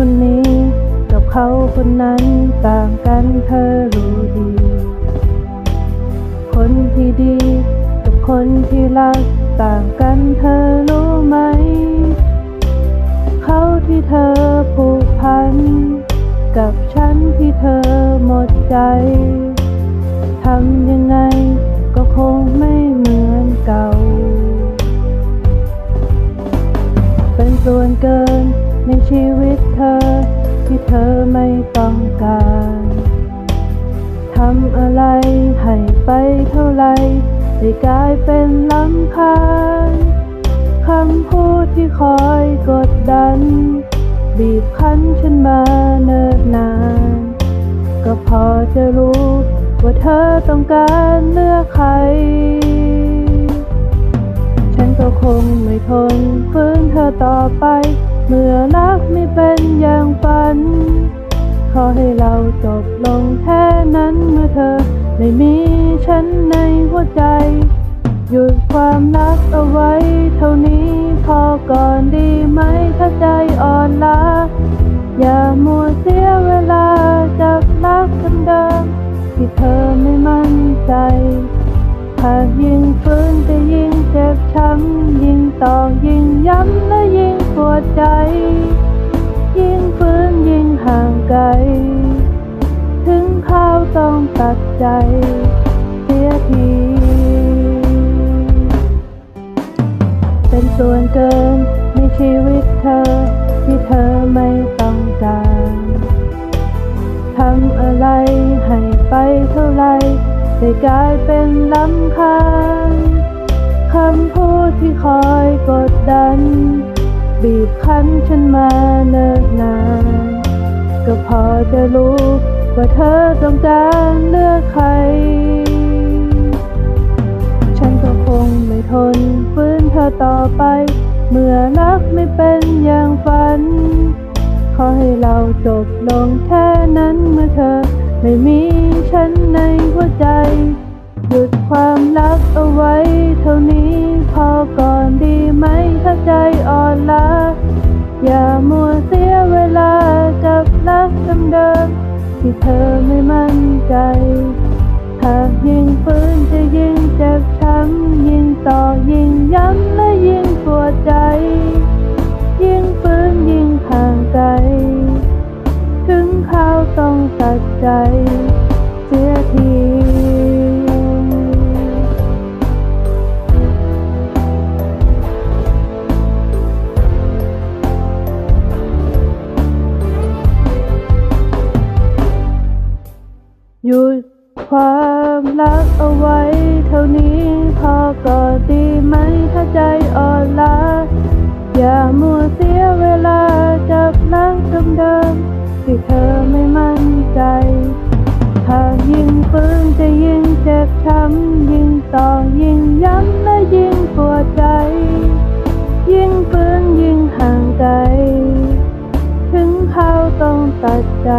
คนนี้ กับเขาคนนั้นต่างกันเธอรู้ดี คนที่ดี กับคนที่รักต่างกันเธอรู้ไหม เขาที่เธอผูกพัน กับฉันที่เธอหมดใจทำยังไงก็คงไม่เหมือนเก่า เป็นส่วนเกิน ในชีวิตเธอที่เธอไม่ต้องการทำอะไรให้ไปเท่าไรได้กลายเป็นลำคาญคำพูดที่คอยกดดัน บีบคั้นฉันมาเนิ่นนาน ก็พอจะรู้ว่าเธอต้องการเลือกใคร ฉันก็คงไม่ทนฝืนเธอต่อไป เมื่อรักไม่เป็นอย่างฝัน ขอให้เราจบลงแค่นั้นเมื่อเธอไม่มีฉันในหัวใจ หยุดความรักเอาไว้เท่านี้พอก่อนดีไหมถ้าใจอ่อนล้าอย่ามัวเสียเวลาจับรักเดิมที่เธอไม่มั่นใจหากยิ่งฟื้นจะยิ่งเจ็บช้ำยิ่งต่อยิ่งย้ำ ไกล ถึงข้าวต้องตัดใจ เสียที เป็นส่วนเกินในชีวิตเธอ ที่เธอไม่ต้องการทำอะไรให้ไปเท่าไรได้กลายเป็นลำคาญคำพูดที่คอยกดดัน บีบคั้นฉันมาเนิ่นนาน ก็พอจะรู้ ว่าเธอต้องการเลือกใคร ฉันก็คงไม่ทนฝืนเธอต่อไป เมื่อรักไม่เป็นอย่างฝัน ขอให้เราจบลงแค่นั้นเมื่อเธอ ไม่มีฉันในหัวใจ หยุดความรักเอาไว้เท่านี้พอก่อนดีไหมถ้าใจอ่อนล้าอย่ามัวเสีย เดิมที่เธอไม่มั่นใจ หากยิ่งฝืนจะ หยุดความรักเอาไว้เท่านี้พอก่อนดีไหมถ้าใจอ่อนล้าอย่ามัวเสียเวลาจับรักเดิมๆที่เธอไม่มั่นใจหากยิ่งฟื้นจะยิ่งเจ็บช้ำยิ่งต่อยิ่งย้ำและยิ่งปวดใจ ยิ่งฟื้นยิ่งห่างไกลถึงเขาต้องตัดใจ